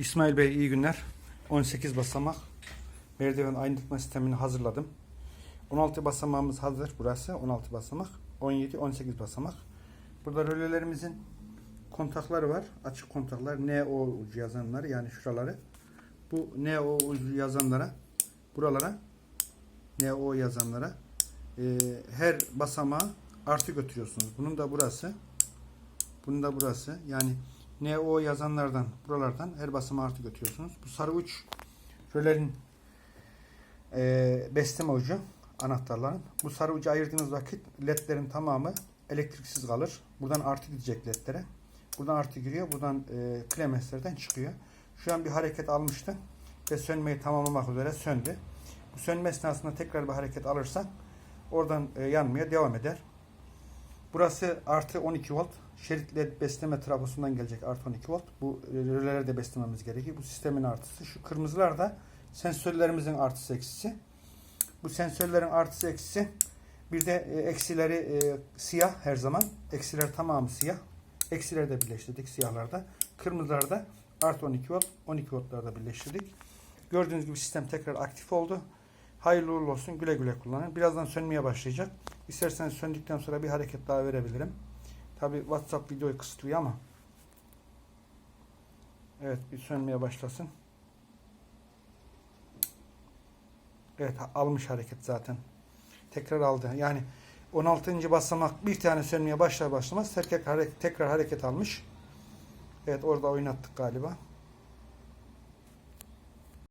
İsmail Bey iyi günler. 18 basamak merdiven aydınlatma sistemini hazırladım. 16 basamağımız hazır burası 16 basamak. 17 18 basamak. Burada rölelerimizin kontakları var. Açık kontaklar NO ucu yazanlar yani şuraları. Bu NO ucu yazanlara buralara NO yazanlara e, her basamağa artı götürüyorsunuz. Bunun da burası. Bunun da burası. Yani NO yazanlardan buralardan her basamağa artı götürüyorsunuz. Bu sarı uç rölerin e, besleme ucu anahtarların. Bu sarı ucu ayırdığınız vakit ledlerin tamamı elektriksiz kalır. Buradan artı gidecek ledlere. Buradan artı giriyor. Buradan e, klemeslerden çıkıyor. Şu an bir hareket almıştı ve sönmeyi tamamlamak üzere söndü. Bu sönme esnasında tekrar bir hareket alırsak oradan e, yanmaya devam eder. Burası artı 12 volt. Şerit led besleme trafosundan gelecek artı 12 volt. Bu röleleri de beslememiz gerekiyor. Bu sistemin artısı. Şu kırmızılar da sensörlerimizin artısı eksisi. Bu sensörlerin artısı eksisi. Bir de e, eksileri e, siyah her zaman. Eksiler tamamı siyah. Eksileri de birleştirdik siyahlarda. Kırmızılarda artı 12 volt, 12 voltlarda birleştirdik. Gördüğünüz gibi sistem tekrar aktif oldu. Hayırlı uğurlu olsun. Güle güle kullanın. Birazdan sönmeye başlayacak. İsterseniz söndükten sonra bir hareket daha verebilirim. Tabi WhatsApp videoyu kısıtlıyor ama. Evet bir sönmeye başlasın. Evet almış hareket zaten. Tekrar aldı. Yani 16. basamak bir tane sönmeye başlar başlamaz tekrar, tekrar hareket almış. Evet orada oynattık galiba.